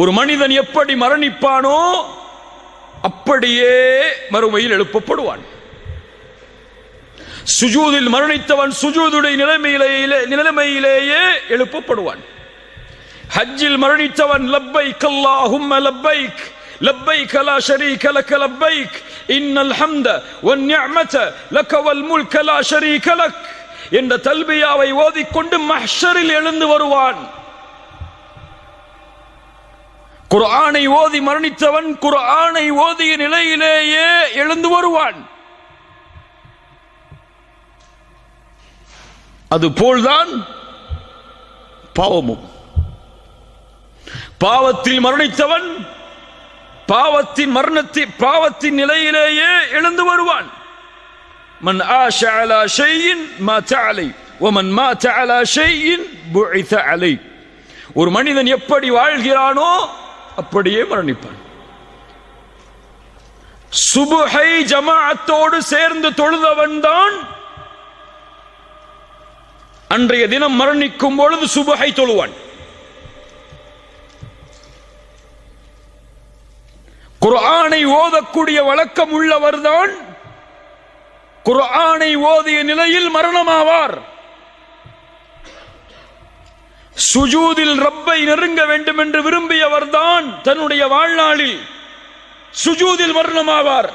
ஒரு மனிதன் எப்படி மரணிப்பானோ அப்படியே மறுமையில் எழுப்பப்படுவான் சுஜூதில் மரணித்தவன் சுஜூதுடைய நிலைமையிலேயே நிலைமையிலேயே எழுப்பப்படுவான் ஹஜ்ஜில் மரணித்தவன் லப்பைக் அல்லாஹும்ம லப்பைக் لبيك لا شريك لك لبيك إن الحمد والنعمة لك والملك لا شريك لك என்ற தல்பியாவை ஓதிக்கொண்டு மஹ்ஷரில் எழுந்து வருவான் குர்ஆனை ஓதி மரணித்தவன் குர்ஆனை ஓதிய நிலையிலேயே எழுந்து வருவான். அது போல்தான் பாவமும். பாவத்தில் மரணித்தவன் பாவத்தின் மரணத்தை பாவத்தின் நிலையிலேயே எழுந்து வருவான். மன் ஆஷ அலா ஷையின் மாத்த அலை ஒமன் மாத்த அலா ஷையின் புழைத்த அலை. ஒரு மனிதன் எப்படி வாழ்கிறானோ அப்படியே மரணிப்பான். சுபுஹை ஜமாஅத்தோடு சேர்ந்து தொழுதவன் தான் அன்றைய தினம் மரணிக்கும் பொழுது சுபுகை தொழுவான். குர்ஆனை ஓதக்கூடிய வழக்கம் உள்ளவர்தான் குர்ஆனை ஓதிய நிலையில் மரணமாவார். சுஜூதில் ரப்பை நெருங்க வேண்டும் என்று விரும்பியவர்தான் தன்னுடைய வாழ்நாளில் சுஜூதில் மரணமாவார்.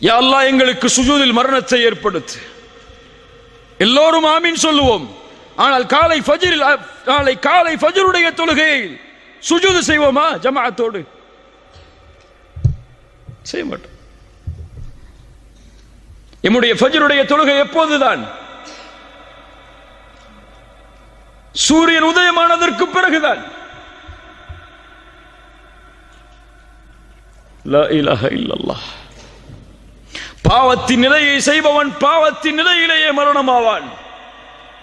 யா எங்களுக்கு சுஜூதில் மரணத்தை ஏற்படுத்து. எல்லோரும் ஆமீன் சொல்லுவோம். ஆனால் காலை ஃபஜ்ரில் நாளை காலை ஃபஜருடைய தொழுகையை சுஜூது செய்வோமா? ஜமாத்தோடு செய்ய மாட்டோம். எம்முடைய ஃபஜ்ருடைய தொழுகை எப்போதுதான்? சூரியன் உதயமானதற்கு பிறகுதான். பாவத்தின் நிலையை செய்பவன் பாவத்தின் நிலையிலேயே மரணமாவான்.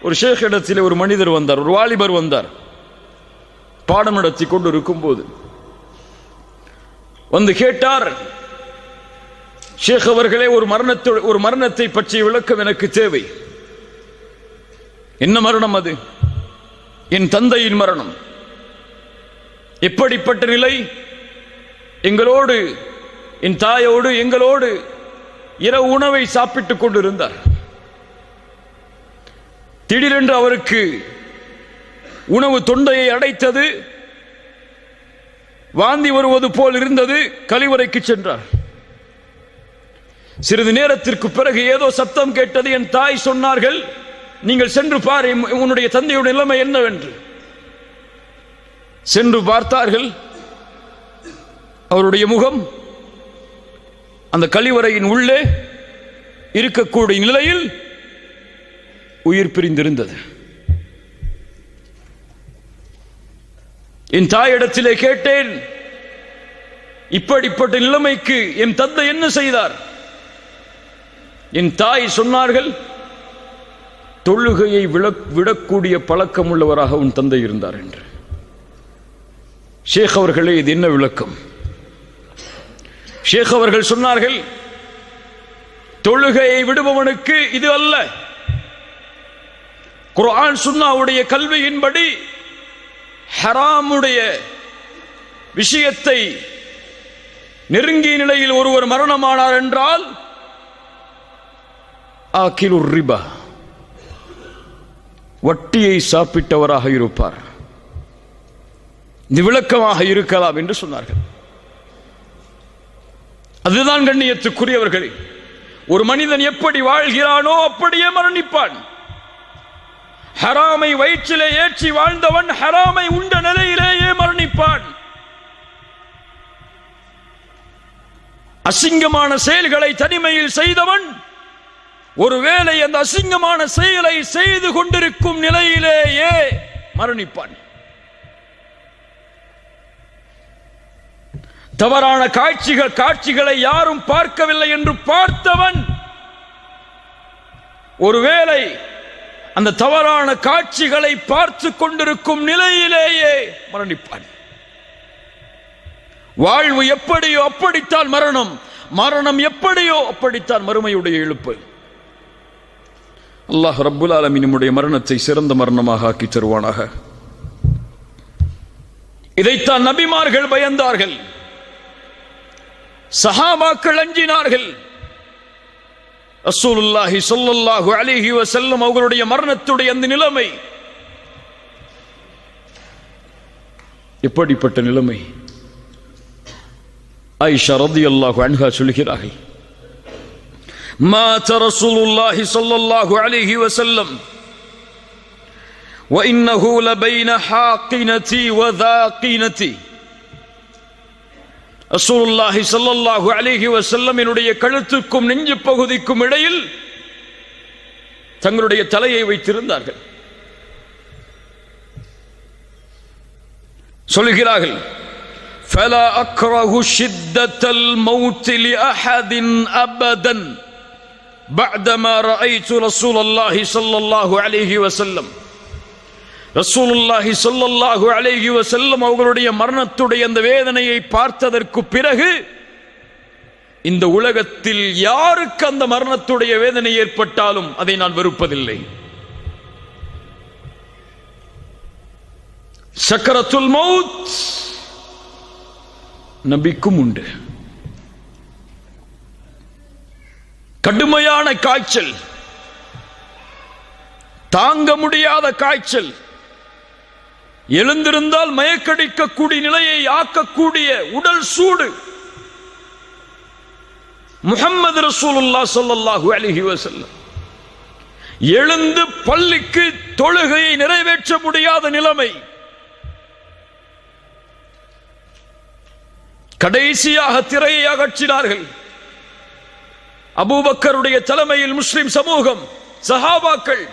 ஒரு ஷேக் இடத்திலே ஒரு மனிதர் வந்தார் ஒரு வாலிபர் வந்தார். பாடம் நடத்தி கொண்டு இருக்கும் போது வந்து கேட்டார் ஷேக் அவர்களே ஒரு மரணத்தை ஒரு மரணத்தை பற்றிய விளக்கம் எனக்கு தேவை. என்ன மரணம் அது? என் தந்தையின் மரணம். எப்படிப்பட்ட நிலை? எங்களோடு என் தாயோடு எங்களோடு இரவு உணவை சாப்பிட்டுக் கொண்டிருந்தார். திடீரென்று அவருக்கு உணவு தொண்டையை அடைத்தது. வாந்தி வருவது போல் இருந்தது. கழிவறைக்கு சென்றார். சிறிது நேரத்திற்கு பிறகு ஏதோ சத்தம் கேட்டது என் தாய் சொன்னார்கள் நீங்கள் சென்று பார் உன்னுடைய தந்தையுடைய நிலைமை என்னவென்று. சென்று பார்த்தார்கள். அவருடைய முகம் அந்த கழிவறையின் உள்ளே இருக்கக்கூடிய நிலையில் உயிர் பிரிந்திருந்தது. என் தாயிடத்திலே கேட்டேன் இப்படிப்பட்ட நிலைமைக்கு என் தந்தை என்ன செய்தார்? என் தாய் சொன்னார்கள் தொழுகையை விடக்கூடிய பழக்கம் உள்ளவராக உன் தந்தை இருந்தார் என்று. ஷேக் அவர்களே இது என்ன விளக்கம்? ஷேக் அவர்கள் சொன்னார்கள் தொழுகையை விடுபவனுக்கு இது அல்ல. குரான் சுன்னாவுடைய கல்வியின்படி ஹராமுடைய விஷயத்தை நெருங்கிய நிலையில் ஒருவர் மரணமானார் என்றால் ஆக்கிலு ரிபா. வட்டியை சாப்பிட்டவராக இருப்பார். இது விளக்கமாக இருக்கலாம் என்று சொன்னார்கள். அதுதான் கண்ணியத்துக்குரியவர்களே ஒரு மனிதன் எப்படி வாழ்கிறானோ அப்படியே மரணிப்பான். ஹராமை வயிற்றிலே ஏற்றி வாழ்ந்தவன் ஹராமை உண்ட நிலையிலேயே மரணிப்பான். அசிங்கமான செயல்களை தனிமையில் செய்தவன் ஒருவேளை அந்த அசிங்கமான செயலை செய்து கொண்டிருக்கும் நிலையிலேயே மரணிப்பான். தவறான காட்சிகள் காட்சிகளை யாரும் பார்க்கவில்லை என்று பார்த்தவன் ஒருவேளை அந்த தவறான காட்சிகளை பார்த்து கொண்டிருக்கும் நிலையிலேயே மரணிப்பான். வாழ்வு எப்படியோ அப்படித்தான் மரணம் மரணம் எப்படியோ அப்படித்தான் மறுமையுடைய எழுப்பு. அல்லாஹ் ரப்புல் ஆலமீன் நம்முடைய மரணத்தை சிறந்த மரணமாக ஆக்கி தருவானாக. இதைத்தான் நபிமார்கள் பயந்தார்கள். சஹாபாக்கள் அஞ்சினார்கள். அசூலுல்லாஹி சொல்லல்லாஹு அலிஹி வசல்லம் அவர்களுடைய மரணத்துடைய அந்த நிலைமை. எப்படிப்பட்ட நிலைமை? ஐஷா ரதி அல்லாஹு அன்ஹா சொல்கிறார்கள். مات رسول الله صلى الله عليه وسلم وإنه لبين حاقنتي وذاقنتي ரசூலுல்லாஹி ஸல்லல்லாஹு அலைஹி வஸல்லம் என்னுடைய கழுத்துக்கும் நெஞ்சு பகுதிக்கும் இடையில் தங்களுடைய தலையை வைத்திருந்தார்கள் சொல்கிறார்கள் فلا أكره شدة الموت لأحد أبدا بعدما رأيت رسول الله صلى الله عليه وسلم ரசூலுல்லாஹி ஸல்லல்லாஹு அலைஹி வஸல்லம் அவர்களுடைய மரணத்துடைய அந்த வேதனையை பார்த்ததற்கு பிறகு இந்த உலகத்தில் யாருக்கு அந்த மரணத்துடைய வேதனை ஏற்பட்டாலும் அதை நான் வெறுப்பதில்லை சக்கரத்துல் மவுத் நபிக்கும் உண்டு கடுமையான காய்ச்சல் தாங்க முடியாத காய்ச்சல் எழுந்திருந்தால் மயக்கடிக்கக்கூடிய நிலையை ஆக்கக்கூடிய உடல் சூடு. முகம்மது ரசூலுல்லா சொல்லல்லாஹு அலிஹி வசல்லம் எழுந்து பள்ளிக்கு தொழுகையை நிறைவேற்ற முடியாத நிலைமை. கடைசியாக திரையை அகற்றினார்கள். அபூபக்கருடைய தலைமையில் முஸ்லிம் சமூகம் சஹாபாக்கள்.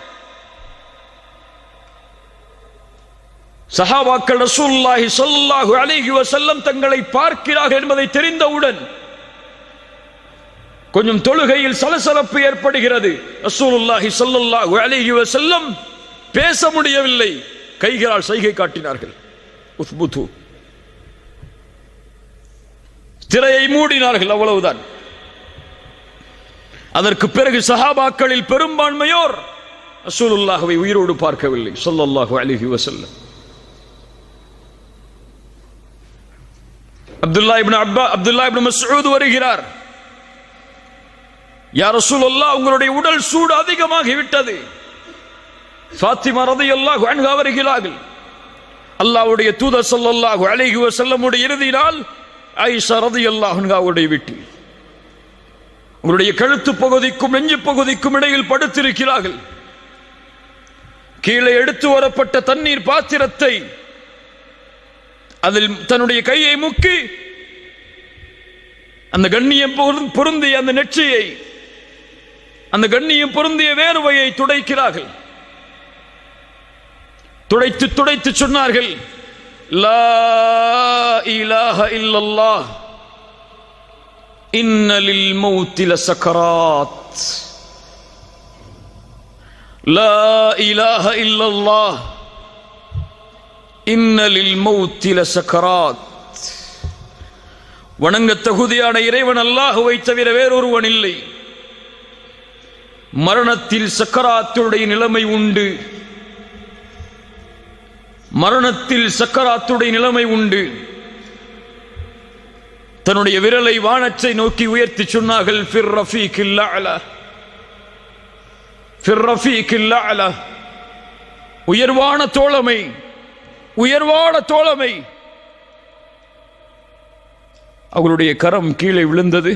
சஹாபாக்கள் ரசூல்லாஹி சொல்லாஹு அலிஹி வசல்லம் தங்களை பார்க்கிறார்கள் என்பதை தெரிந்தவுடன் கொஞ்சம் தொழுகையில் சலசலப்பு ஏற்படுகிறது. ரசூலுல்லாஹி ஸல்லல்லாஹு அலிஹி வசல்லம் பேச முடியவில்லை. கைகளால் சைகை காட்டினார்கள். உஸ்புது. திரையை மூடினார்கள் அவ்வளவுதான். அதற்கு பிறகு சஹாபாக்களில் பெரும்பான்மையோர் ரசூலுல்லாஹுவை உயிரோடு பார்க்கவில்லை ஸல்லல்லாஹு அலைஹி வஸல்லம். அப்துல்லா இப்னு அப்பா அப்துல்லா இப்னு மஸ்ஊத் வருகிறார். யா ரசூலுல்லாஹ் உங்களுடைய உடல் சூடு அதிகமாகி விட்டது ஃபாத்திமா ரலியல்லாஹு அன்ஹா வருகிறார்கள். அல்லாஹ்வுடைய தூதர் ஸல்லல்லாஹு அலைஹி வஸல்லமுடைய இறுதி நாள் ஆயிஷா ரலியல்லாஹு அன்ஹாவுடைய வீட்டில். உங்களுடைய கழுத்து பகுதிக்கும் நெஞ்சு பகுதிக்கும் இடையில் படுத்திருக்கிறார்கள். கீழே எடுத்து வரப்பட்ட தண்ணீர் பாத்திரத்தை அதில் தன்னுடைய கையை முக்கி அந்த கண்ணியம் பொருந்திய அந்த நெற்றியை அந்த கண்ணியம் பொருந்திய வேர்வையை துடைக்கிறார்கள். துடைத்து துடைத்து சொன்னார்கள் லா இலாஹ இல்லல்லாஹ். இன்னலில் மௌத்தில சக்கராத் லசக்கராத் லா இலாஹ இல்லல்லாஹ் இன்னலில் மௌத்தில சக்கராத் வணங்க தகுதியான இறைவன் அல்லாஹுவை தவிர வேறொருவன் இல்லை மரணத்தில் சக்கராத்துடைய நிலைமை உண்டு மரணத்தில் சக்கராத்துடைய நிலைமை உண்டு தன்னுடைய விரலை வானத்தை நோக்கி உயர்த்தி சொன்னார்கள் ஃபிர் ரஃபீக்கில் அலா ஃபிர் ரஃபீக்கில் அலா உயர்வான தோழமை. உயர்வான தோழமை. அவருடைய கரம் கீழே விழுந்தது.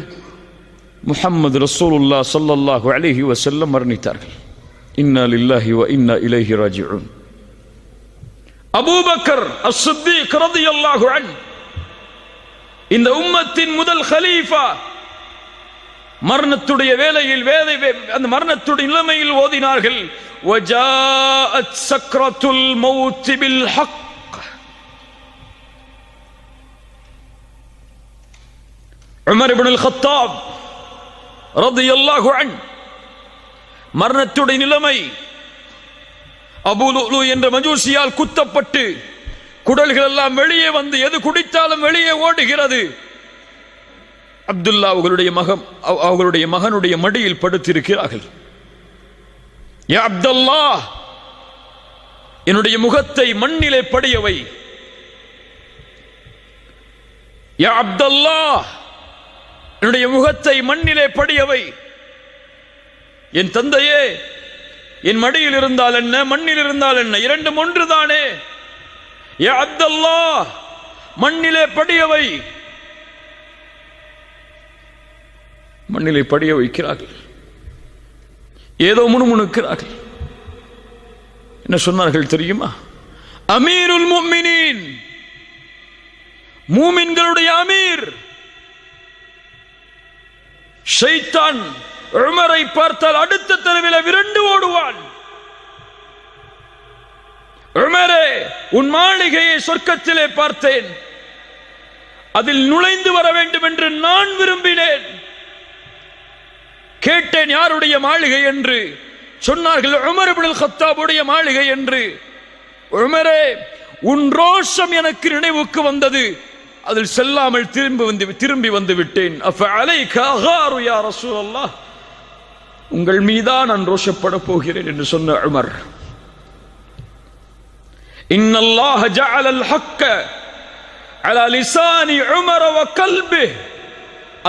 முஹம்மது ரசூலுல்லா சொல்லல்லாஹு அலிஹி வஸல்லம் மரணித்தார்கள். இன்னால் இல்லாஹி வ இன்னா இலஹி ராஜிஉன் அபூபக்கர் அஸ்-சித்தீக் ரலியல்லாஹு அன்ஹு. இந்த உம்மத்தின் முதல் ஹலீஃபா மரணத்துடைய வேலையில் வேலை அந்த மரணத்துடைய நிலைமையில் ஓதினார்கள். சக்ரத்துல் மரணத்துடைய நிலைமை அபூலுலு என்ற மஜூசியால் குத்தப்பட்டு குடல்கள் எல்லாம் வெளியே வந்து எது குடித்தாலும் வெளியே ஓடுகிறது. அப்துல்லா அவர்களுடைய மகன் அவர்களுடைய மகனுடைய மடியில் படுத்திருக்கிறார்கள். யா என்னுடைய முகத்தை மண்ணிலே படியவை. யா அப்தல்லா என்னுடைய முகத்தை மண்ணிலே படியவை. என் தந்தையே என் மடியில் இருந்தால் என்ன மண்ணில் இருந்தால் என்ன இரண்டும் ஒன்றுதானே. யா அப்தல்லா மண்ணிலே படியவை. மண்ணிலே படிய வைக்கிறார்கள். ஏதோ முணுமுணுக்கிறார்கள். என்ன சொன்னார்கள் தெரியுமா? அமீருல் முமினின் மூமின்களுடைய அமீர். ஷைத்தான் உமரை பார்த்தால் அடுத்த தெருவில் விரண்டு ஓடுவான். உமரே உன் மாளிகையை சொர்க்கத்திலே பார்த்தேன். அதில் நுழைந்து வர வேண்டும் என்று நான் விரும்பினேன். கேட்டேன் யாருடைய மாளிகை என்று. சொன்னார்கள் உமர் இப்னுல் மாளிகை என்று. உமரே உன் ரோஷம் எனக்கு நினைவுக்கு வந்தது. அதில் செல்லாமல் திரும்பி வந்து திரும்பி வந்து விட்டேன். அப்ப அலை அகாரு யா உங்கள் மீதான் நான் ரோஷப்பட போகிறேன் என்று சொன்ன உமர். இன்னல்லாஹ الله ஹக்க الحق லிசானி لسان عمر وقلبه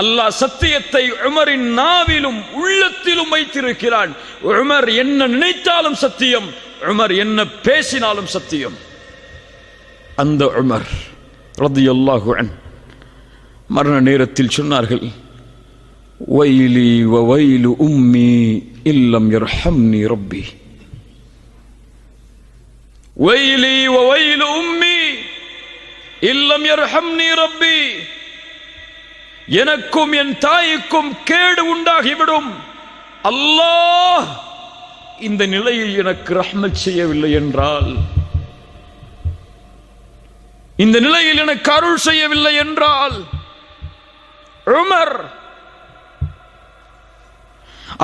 அல்லாஹ் சத்தியத்தை உமரின் நாவிலும் உள்ளத்திலும் வைத்திருக்கிறான். உமர் என்ன நினைத்தாலும் சத்தியம் உமர் என்ன பேசினாலும் சத்தியம். அந்த உமர் ரதியல்லாஹு மரண நேரத்தில் சொன்னார்கள் வைலி வ வைலு உம்மி இல்லம் யர்ஹம்னி ரப்பி. வைலி வ உம்மி இல்லம் யர்ஹம்னி ரப்பி எனக்கும் என் தாய்க்கும் கேடு உண்டாகிவிடும். அல்லாஹ் இந்த நிலையில் எனக்கு ரஹ்மத் செய்யவில்லை என்றால் இந்த நிலையில் எனக்கு அருள் செய்யவில்லை என்றால் உமர்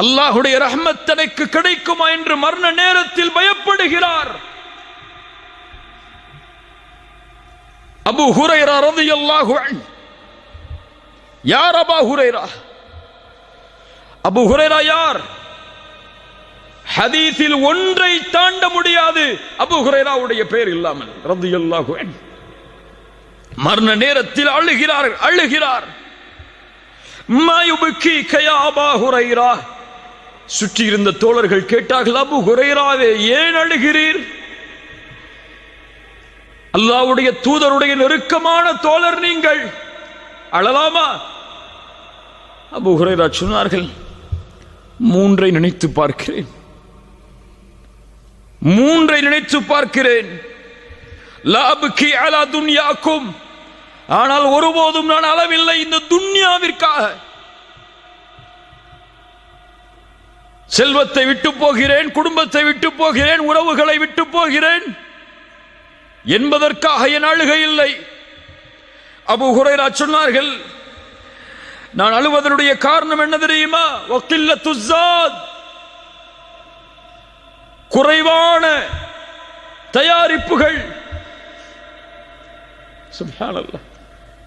அல்லாஹுடைய ரஹ்மத் தனக்கு கிடைக்குமா என்று மரண நேரத்தில் பயப்படுகிறார். அபு ஹுரைரா ரலியல்லாஹு அல்லாஹு யார் அபா ஹுரைரா? அபு ஹுரைரா யார்? ஹதீஸில் ஒன்றை தாண்ட முடியாது. அபு ஹுரைராவுடைய பெயர் இல்லாமல். ரலியல்லாஹு அல்லாஹு மரண நேரத்தில் அழுகிறார். அழுகிறார் மாயுபுக்கி கயா அபா ஹுரைரா. சுற்றி இருந்த தோழர்கள் கேட்டார்கள் அபு ஹுரைராவே ஏன் அழுகிறீர்? அல்லாவுடைய தூதருடைய நெருக்கமான தோழர் நீங்கள். அழலாமா? அபு ஹுரைரா சொன்னார்கள் மூன்றை நினைத்து பார்க்கிறேன். மூன்றை நினைத்து பார்க்கிறேன். லாபுக்கி அலா துன்யாக்கும். ஆனால் ஒருபோதும் நான் அளவில்லை இந்த துன்யாவிற்காக. செல்வத்தை விட்டு போகிறேன் குடும்பத்தை விட்டு போகிறேன் உறவுகளை விட்டு போகிறேன். என்பதற்காக என் அழுகை இல்லை. அபு ஹுரைரா சொன்னார்கள் நான் அழுவதனுடைய காரணம் என்ன தெரியுமா? துஸாத் குறைவான தயாரிப்புகள்.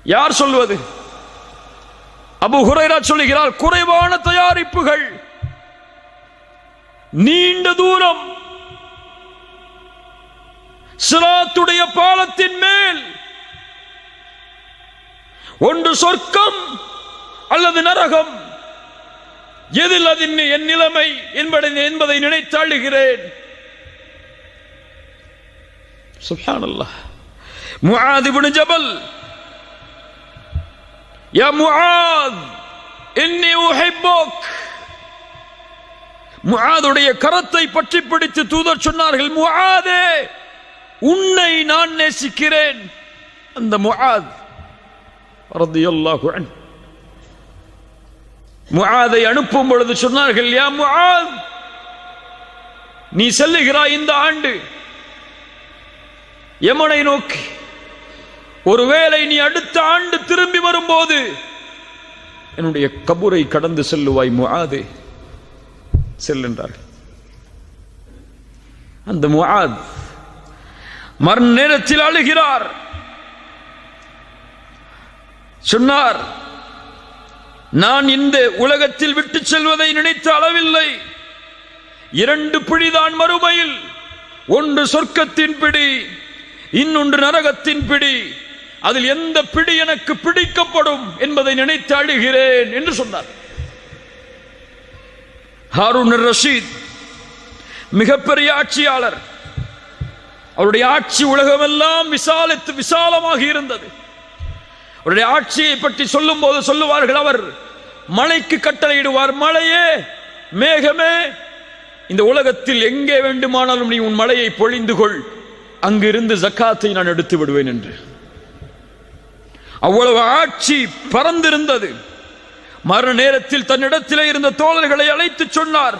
யார் சொல்வது? அபு ஹுரைரா சொல்லுகிறார் குறைவான தயாரிப்புகள். நீண்ட தூரம் சிராத்துடைய பாலத்தின் மேல். ஒன்று சொர்க்கம் அல்லது நரகம். எதில் அது என் நிலைமை என்பதை என்பதை நினைத்தாழுகிறேன் சுப்ஹானல்லாஹ். முஆத் இப்னு ஜபல். யா முஆத் இன்னி உஹிப்புக். முஆதுடைய கரத்தை பற்றி பிடித்து தூதர் சொன்னார்கள் முஆதே. உன்னை நான் நேசிக்கிறேன். அந்த முஆத் ரதியல்லாஹு அன்ஹு. அனுப்பும் பொழுது சொன்னார்கள் யா முஆத் நீ செல்லுகிறாய் இந்த ஆண்டு. யமனை நோக்கி ஒருவேளை நீ அடுத்த ஆண்டு திரும்பி வரும்போது என்னுடைய கபூரை கடந்து செல்லுவாய் முஆதே செல்லுன்றார்கள் அந்த முஆத் மறுநேரத்தில் அழுகிறார். சொன்னார் நான் இந்த உலகத்தில் விட்டு செல்வதை நினைத்த அளவில்லை. இரண்டு பிடிதான் மறுமையில் ஒன்று சொர்க்கத்தின் பிடி இன்னொன்று நரகத்தின் பிடி. அதில் எந்த பிடி எனக்கு பிடிக்கப்படும் என்பதை நினைத்து அழுகிறேன் என்று சொன்னார். ஹாரூன் ரஷீத் மிகப்பெரிய ஆட்சியாளர் அவருடைய ஆட்சி உலகமெல்லாம் விசாலித்து விசாலமாக இருந்தது. அவருடைய ஆட்சியை பற்றி சொல்லும் போது சொல்லுவார்கள் அவர் மலைக்கு கட்டளையிடுவார் மழையே மேகமே இந்த உலகத்தில் எங்கே வேண்டுமானாலும் நீ உன் மலையை பொழிந்து கொள். அங்கிருந்து ஜக்காத்தை நான் எடுத்து விடுவேன் என்று. அவ்வளவு ஆட்சி பறந்திருந்தது. மறு நேரத்தில் தன்னிடத்திலே இருந்த தோழர்களை அழைத்து சொன்னார்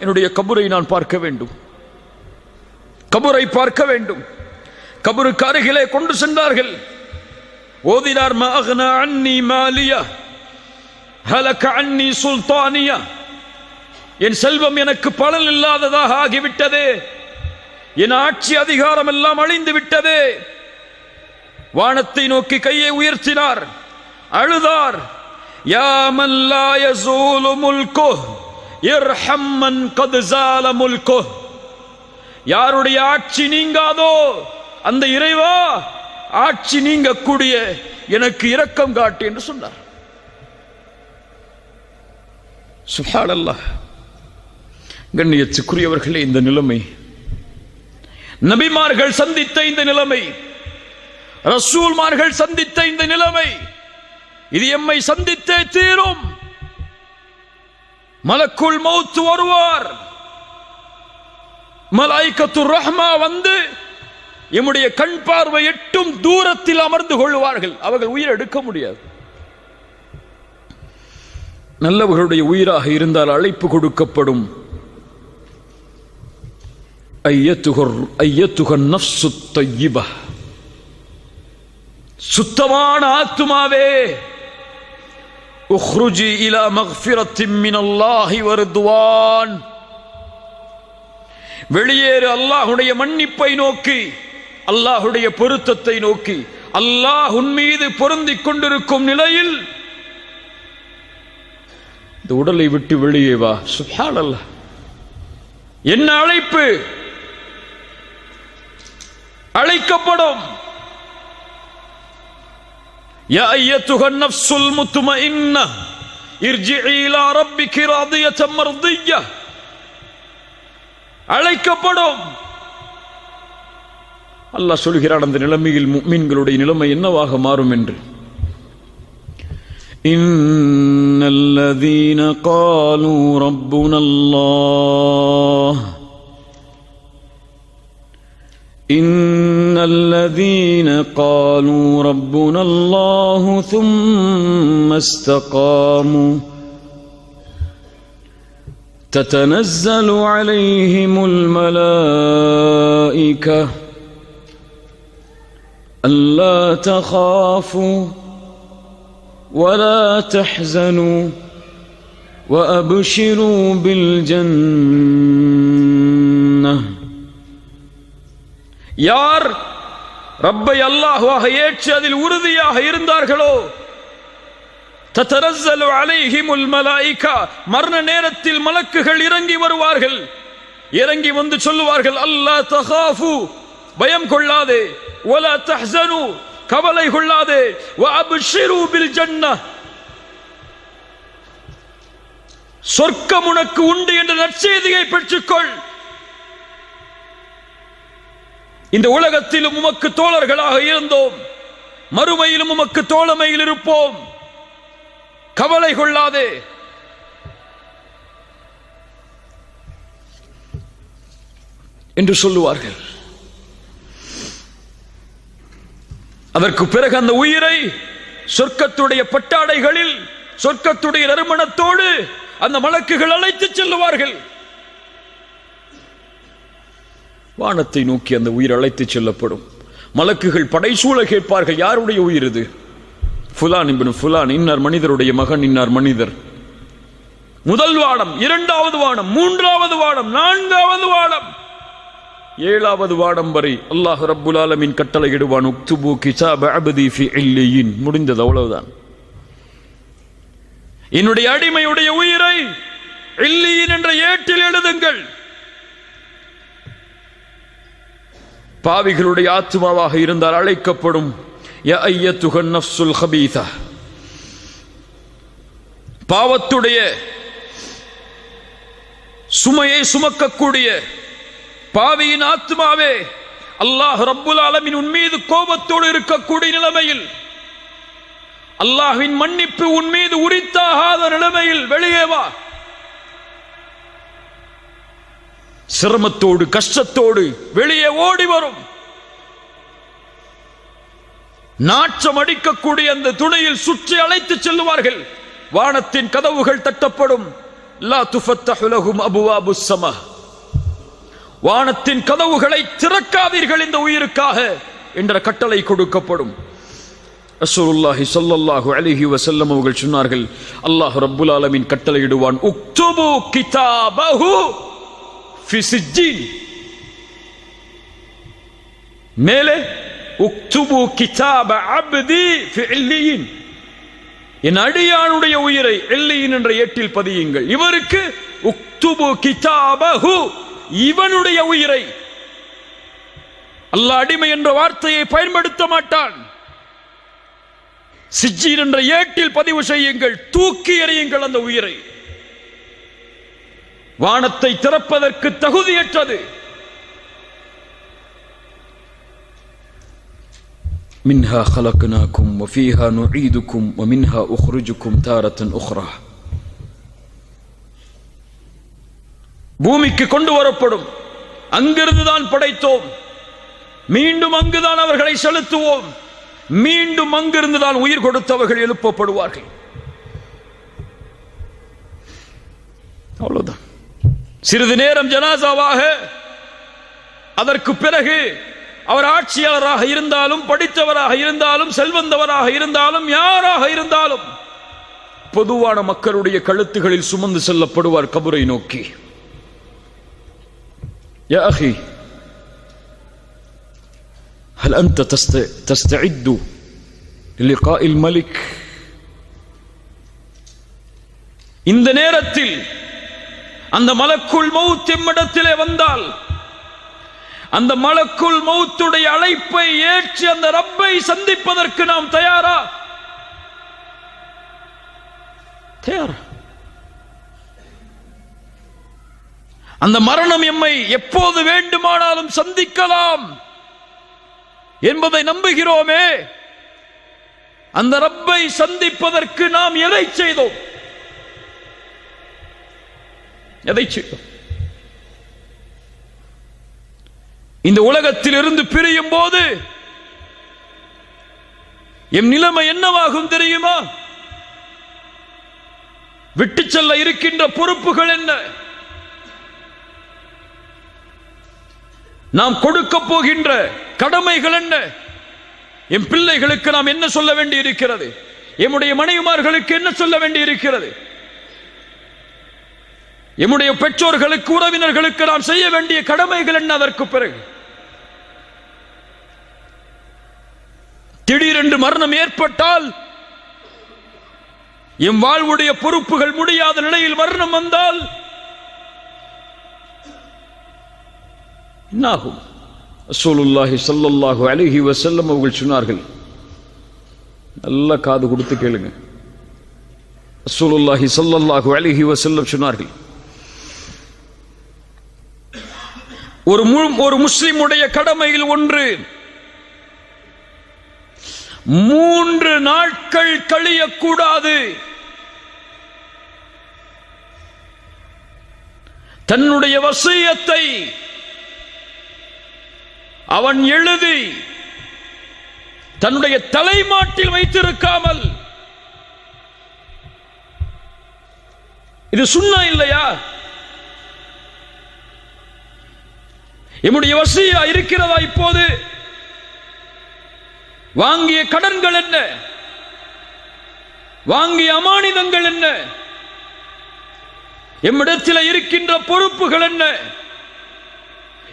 என்னுடைய கபுரை நான் பார்க்க வேண்டும். கபூரை பார்க்க வேண்டும். கபூருக்கு அருகிலே கொண்டு சென்றார்கள். ஓதினார் மகனா அன்னி மாலியா? ஹலக அன்னி சுல்தானியா? என் செல்வம் எனக்கு பலன் இல்லாததாக ஆகிவிட்டதே. என் ஆட்சி அதிகாரம் எல்லாம் அழிந்து விட்டதே. வானத்தை நோக்கி கையை உயர்த்தினார். அழுதார். யாமல்லாய சூலு முல்கோ இர்ஹம்மன் கதுசால முல்கோ யாருடைய ஆட்சி நீங்காதோ அந்த இறைவா ஆட்சி நீங்கக்கூடிய எனக்கு இரக்கம் காட்டு என்று சொன்னார். சுப்ஹானல்லாஹ் கண்ணியத்துக்குரியவர்களே இந்த நிலைமை. நபிமார்கள் சந்தித்த இந்த நிலைமை ரசூல்மார்கள் சந்தித்த இந்த நிலைமை இது எம்மை சந்தித்தே தீரும். மலக்குள் மௌத்து வருவார். மலாய்க்கத்து ரஹ்மா வந்து எம்முடைய கண் பார்வை எட்டும் தூரத்தில் அமர்ந்து கொள்வார்கள். அவர்கள் உயிர் எடுக்க முடியாது. நல்லவர்களுடைய உயிராக இருந்தால் அழைப்பு கொடுக்கப்படும். சுத்தமான ஆத்துமாவே. உஹ்ருஜி இலா மக்ஃபிரத்தின் மினல்லாஹி வருதுவான். வெளியேறு அல்லாஹுடைய மன்னிப்பை நோக்கி அல்லாஹுடைய பொருத்தத்தை நோக்கி அல்லாஹ் உன் மீது பொருந்திக் கொண்டிருக்கும் நிலையில் இந்த உடலை விட்டு வெளியே வா சுப்ஹான் அல்லாஹ் என்ன அழைப்பு அழைக்கப்படும் يا أيتها النفس المطمئنة ارجعي إلى ربك راضية مرضية அழைக்கப்படும் அல்லாஹ் சொல்கிறான் அந்த நிலைமையில் மீன்களுடைய நிலைமை என்னவாக மாறும் என்று إن الذين قالوا ربنا الله إن الذين قالوا ربنا الله ثم استقاموا تتنزل عليهم الملائكة ألا تخافوا ولا تحزنوا وأبشروا بالجنة யார் ரப்பை அல்லாஹுவாக ஏற்று அதில் உறுதியாக இருந்தார்களோ தத்தரசலு அலைஹிமுல் மலாயிகா. மரண நேரத்தில் மலக்குகள் இறங்கி வருவார்கள். இறங்கி வந்து சொல்லுவார்கள் அல்லாஹ் தஹாஃபு. பயம் கொள்ளாதே. வலா தஹ்சனு கவலை கொள்ளாதே. வ அப்ஷிரு பில் சொர்க்கம் உனக்கு உண்டு என்ற நற்செய்தியை பெற்றுக்கொள். இந்த உலகத்திலும் உமக்கு தோழர்களாக இருந்தோம். மறுமையிலும் உமக்கு தோழமையில் இருப்போம். கவலை கொள்ளாதே. என்று சொல்லுவார்கள். அதற்கு பிறகு அந்த உயிரை சொர்க்கத்துடைய பட்டாடைகளில் சொர்க்கத்துடைய நறுமணத்தோடு அந்த மலக்குகள் அழைத்து செல்லுவார்கள். வானத்தை நோக்கி அந்த உயிர் அழைத்து செல்லப்படும். மலக்குகள் படைசூழ கேட்பார்கள் யாருடைய உயிர் இது? ஃபுலான் இபின் ஃபுலான் இன்னார் மனிதருடைய மகன் இன்னார் மனிதர். முதல் வாடம் இரண்டாவது வாடம் மூன்றாவது வாடம் நான்காவது வாடம் ஏழாவது வாடம் வரை அல்லாஹ் ரப்புல் ஆலமின் கட்டளை இடுவான் உக்துபு கிசாப் அபதி ஃபி இல்லியின். முடிந்தது அவ்வளவுதான். என்னுடைய அடிமையுடைய உயிரை இல்லியின் என்ற ஏட்டில் எழுதுங்கள். பாவிகளுடைய ஆத்மாவாக இருந்தால் அழைக்கப்படும் ய ஐயத்துகன் நஃப்சுல் ஹபீதா பாவத்துடைய சுமையை சுமக்கக்கூடிய பாவியின் ஆத்மாவே அல்லாஹ் ரப்புல் ஆலமின் உன் மீது கோபத்தோடு இருக்கக்கூடிய நிலைமையில் அல்லாஹின் மன்னிப்பு உன் மீது உரித்தாகாத நிலைமையில் வெளியே வா. சிரமத்தோடு கஷ்டத்தோடு வெளியே ஓடி வரும். நாற்றம் அடிக்கக்கூடிய அந்த துணையில் சுற்றி அழைத்து செல்லுவார்கள். வானத்தின் கதவுகள் தட்டப்படும். அபுவாபு வானத்தின் கதவுகளை திறக்காதீர்கள் இந்த உயிருக்காக என்ற கட்டளை கொடுக்கப்படும். ரசூலுல்லாஹி சொல்லல்லாஹு அலிஹி வசல்லம் அவர்கள் சொன்னார்கள் அல்லாஹ் ரப்புல் ஆலமின் கட்டளையிடுவான் உக்துபு கிதாபஹு ஃபி மேலே உக்துபு கிதாப அப்தி இல்லியின் என் அடியானுடைய உயிரை எல்லியின் என்ற ஏட்டில் பதியுங்கள். இவருக்கு உக்துபு கிதாபஹு இவனுடைய உயிரை. அல்லாஹ் அடிமை என்ற வார்த்தையை பயன்படுத்த மாட்டான். சிஜீர் என்ற ஏட்டில் பதிவு செய்யுங்கள். தூக்கி எறியுங்கள் அந்த உயிரை. வானத்தை திறப்பதற்கு தகுதியற்றது. منها خلقناكم وفيها نعيدكم ومنها أخرجكم تارة أخرى பூமிக்கு கொண்டு வரப்படும் அங்கிருந்து தான் படைத்தோம் மீண்டும் அங்குதான் அவர்களை செலுத்துவோம் மீண்டும் அங்கிருந்து தான் உயிர் கொடுத்தவர்கள் எழுப்பப்படுவார்கள் அவ்வளவுதான் சிறிது நேரம் ஜனாசாவாக அதற்கு பிறகு அவர் ஆட்சியாளராக இருந்தாலும் படித்தவராக இருந்தாலும் செல்வந்தவராக இருந்தாலும் யாராக இருந்தாலும் பொதுவான மக்களுடைய கழுத்துகளில் சுமந்து செல்லப்படுவார் கபரை நோக்கி يا أخي هل أنت تست- تستعد للقاء الملك இந்த நேரத்தில் அந்த மலக்குள் மௌத் எம்மிடத்திலே வந்தால் அந்த மலக்குள் மௌத்துடைய அழைப்பை ஏற்று அந்த ரப்பை சந்திப்பதற்கு நாம் தயாரா? தயாரா. அந்த மரணம் எம்மை எப்போது வேண்டுமானாலும் சந்திக்கலாம் என்பதை நம்புகிறோமே. அந்த ரப்பை சந்திப்பதற்கு நாம் எதை செய்தோம்? எதை செய்தோம்? இந்த உலகத்தில் இருந்து பிரியும் போது எம் நிலைமை என்னவாகும் தெரியுமா? விட்டு செல்ல இருக்கின்ற பொறுப்புகள் என்ன? நாம் கொடுக்க போகின்ற கடமைகள் என்ன? என் பிள்ளைகளுக்கு நாம் என்ன சொல்ல வேண்டி இருக்கிறது எம்முடைய மனைவிமார்களுக்கு என்ன சொல்ல வேண்டி இருக்கிறது எம்முடைய பெற்றோர்களுக்கு உறவினர்களுக்கு நாம் செய்ய வேண்டிய கடமைகள் என்ன அதற்கு பிறகு? திடீரென்று மரணம் ஏற்பட்டால் எம் வாழ்வுடைய பொறுப்புகள் முடியாத நிலையில் மரணம் வந்தால் என்னாகும்? அசோலுல்லாஹி ஸல்லல்லாஹு அலைஹி வசல்லம் அவர்கள் சொன்னார்கள் நல்ல காது கொடுத்து கேளுங்க. அசோலுல்லாஹி சல்லல்லாஹு அலைஹி வசல்லம் சொன்னார்கள் ஒரு மு- ஒரு முஸ்லிமுடைய கடமையில் ஒன்று மூன்று நாட்கள் கழியக்கூடாது. தன்னுடைய வசியத்தை அவன் எழுதி தன்னுடைய தலைமாட்டில் வைத்திருக்காமல் இது சுண்ணா இல்லையா? என்னுடைய வசியா இருக்கிறதா இப்போது? வாங்கிய கடன்கள் என்ன? வாங்கிய அமானிதங்கள் என்ன? எம்மிடத்தில் இருக்கின்ற பொறுப்புகள் என்ன?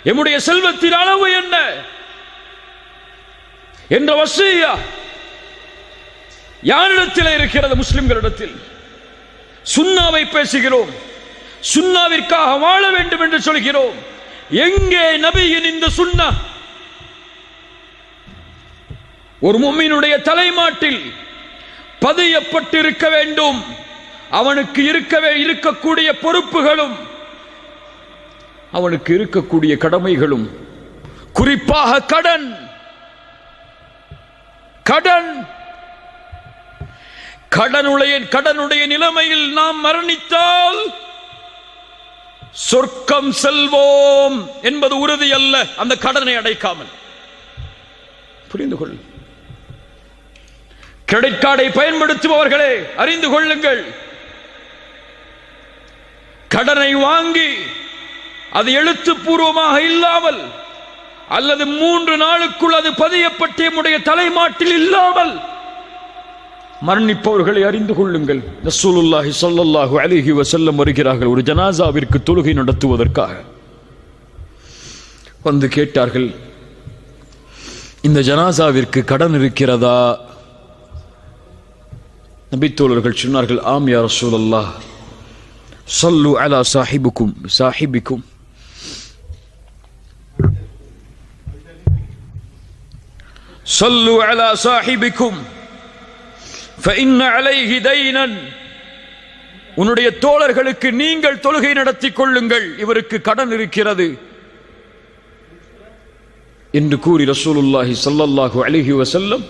எம்முடைய செல்வத்தின் அளவு என்ன? என்ற வசதியா யாரிடத்தில் இருக்கிறது முஸ்லிம்களிடத்தில்? சுண்ணாவை பேசுகிறோம். சுண்ணாவிற்காக வாழ வேண்டும் என்று சொல்கிறோம். எங்கே நபியின் இந்த சுண்ணா? ஒரு மும்மினுடைய தலைமாட்டில் பதியப்பட்டிருக்க வேண்டும். அவனுக்கு இருக்கவே இருக்கக்கூடிய பொறுப்புகளும் அவனுக்கு இருக்கக்கூடிய கடமைகளும். குறிப்பாக கடன். கடன். கடனுடைய கடனுடைய நிலைமையில் நாம் மரணித்தால் சொர்க்கம் செல்வோம் என்பது உறுதி அல்ல அந்த கடனை அடைக்காமல். புரிந்து கொள் கிரெடிட் கார்டை பயன்படுத்துபவர்களே அறிந்து கொள்ளுங்கள். கடனை வாங்கி அது எழுத்துப்பூர்வமாக இல்லாமல் அல்லது மூன்று நாளுக்குள் அது பதியப்பட்ட நம்முடைய தலைமாட்டில் இல்லாமல் மரணிப்பவர்களை அறிந்து கொள்ளுங்கள். ரசூலுல்லாஹி ஸல்லல்லாஹு அலைஹி வஸல்லம் வருகிறார்கள். ஒரு ஜனாசாவிற்கு தொழுகை நடத்துவதற்காக. வந்து கேட்டார்கள் இந்த ஜனாசாவிற்கு கடன் இருக்கிறதா? நபித்தோழர்கள் சொன்னார்கள் ஆம் யார் சூழல்லா சல்லு அலா சாஹிபுக்கும் சாஹிபிக்கும். சல்லு அலா சாஹிபிக்கும் உன்னுடைய தோழர்களுக்கு நீங்கள் தொழுகை நடத்தி கொள்ளுங்கள் இவருக்கு கடன் இருக்கிறது. என்று கூறி ரசூலுல்லாஹி சல்லல்லாஹு அலிஹி வசல்லம்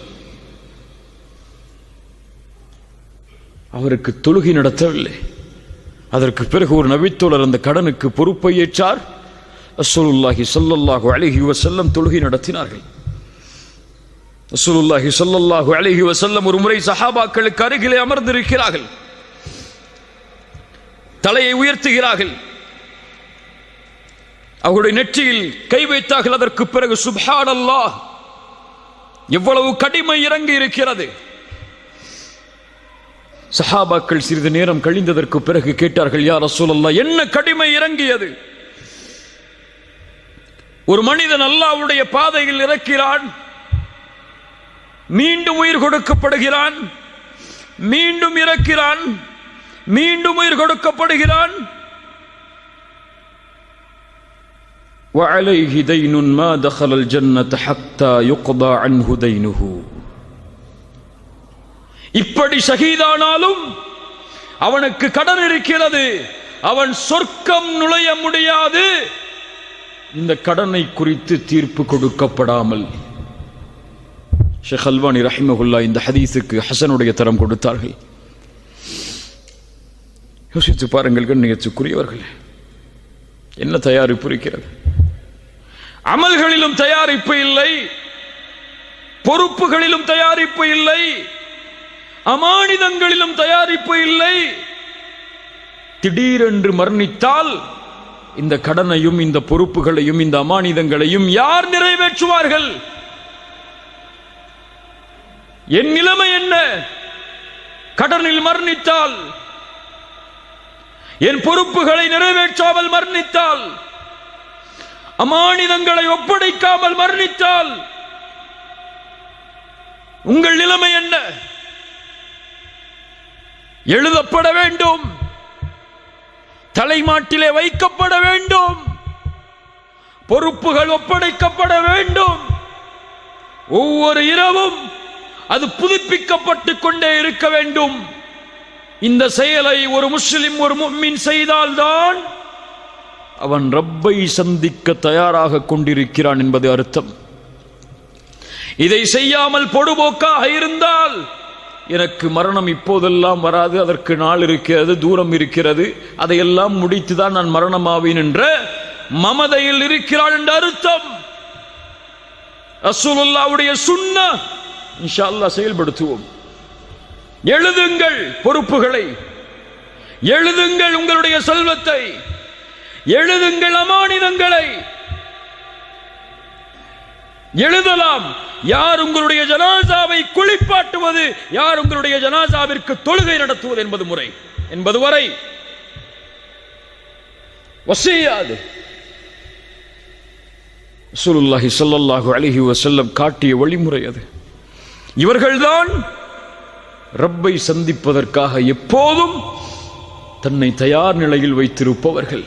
அவருக்கு தொழுகை நடத்தவில்லை. அதற்கு பிறகு ஒரு நபித்தோழர் அந்த கடனுக்கு பொறுப்பை ஏற்றார். அசோலுல்லாஹி சொல்லல்லாஹு அழகி வசல்லம் தொழுகை நடத்தினார்கள். அசோலுல்லாஹி சொல்லல்லாஹு அழகி வசல்லம் ஒரு முறை சஹாபாக்களுக்கு அருகிலே அமர்ந்திருக்கிறார்கள். தலையை உயர்த்துகிறார்கள். அவருடைய நெற்றியில் கை வைத்தார்கள். அதற்கு பிறகு சுபான் அல்லாஹ் எவ்வளவு கடிமை இறங்கி இருக்கிறது சஹாபாக்கள் சிறிது நேரம் கழிந்ததற்கு பிறகு கேட்டார்கள் யார் ரசூலல்லா என்ன கடிமை இறங்கியது ஒரு மனிதன் அல்லாவுடைய பாதையில் இறக்கிறான் மீண்டும் உயிர் கொடுக்கப்படுகிறான் மீண்டும் இறக்கிறான் மீண்டும் உயிர் கொடுக்கப்படுகிறான் وعليه دين ما دخل الجنة حتى يقضى عنه دينه இப்படி ஷஹீதானாலும் அவனுக்கு கடன் இருக்கிறது. அவன் சொர்க்கம் நுழைய முடியாது. இந்த கடனை குறித்து தீர்ப்பு கொடுக்கப்படாமல். ஷேக் அல்வானி ரஹிமகுல்லா இந்த ஹதீஸுக்கு ஹசனுடைய தரம் கொடுத்தார்கள். யோசித்து பாருங்கள் கண்ணியத்துக்குரியவர்கள் என்ன தயாரிப்பு இருக்கிறது? அமல்களிலும் தயாரிப்பு இல்லை. பொறுப்புகளிலும் தயாரிப்பு இல்லை. அமானிதங்களிலும் தயாரிப்பு இல்லை. திடீரென்று மரணித்தால் இந்த கடனையும் இந்த பொறுப்புகளையும் இந்த அமானிதங்களையும் யார் நிறைவேற்றுவார்கள்? என் நிலைமை என்ன? கடனில் மரணித்தால் என் பொறுப்புகளை நிறைவேற்றாமல் மரணித்தால் அமானிதங்களை ஒப்படைக்காமல் மரணித்தால் உங்கள் நிலைமை என்ன? எழுதப்பட வேண்டும். தலைமாட்டிலே வைக்கப்பட வேண்டும். பொறுப்புகள் ஒப்படைக்கப்பட வேண்டும். ஒவ்வொரு இரவும் அது புதுப்பிக்கப்பட்டு கொண்டே இருக்க வேண்டும். இந்த செயலை ஒரு முஸ்லிம் ஒரு மும்மின் செய்தால்தான் அவன் ரப்பை சந்திக்க தயாராக கொண்டிருக்கிறான் என்பது அர்த்தம். இதை செய்யாமல் பொடுபோக்காக இருந்தால் எனக்கு மரணம் இப்போதெல்லாம் வராது அதற்கு நாள் இருக்கிறது தூரம் இருக்கிறது. அதையெல்லாம் முடித்துதான் நான் மரணமாவேன் என்ற மமதையில் இருக்கிறாள் என்ற அர்த்தம். ரசூலுல்லாவுடைய சுண்ண. இன்ஷா அல்லாஹ் செயல்படுத்துவோம். எழுதுங்கள் பொறுப்புகளை. எழுதுங்கள் உங்களுடைய செல்வத்தை. எழுதுங்கள் அமானிதங்களை. எழுதலாம். யார் உங்களுடைய ஜனாசாவை குளிப்பாட்டுவது யார் உங்களுடைய ஜனாசாவிற்கு தொழுகை நடத்துவது என்பது முறை. என்பது வரை. வசியாது. ரசூலுல்லாஹி சொல்லல்லாஹு அலைஹி வசல்லம் காட்டிய வழிமுறை அது. இவர்கள்தான் ரப்பை சந்திப்பதற்காக எப்போதும் தன்னை தயார் நிலையில் வைத்திருப்பவர்கள்.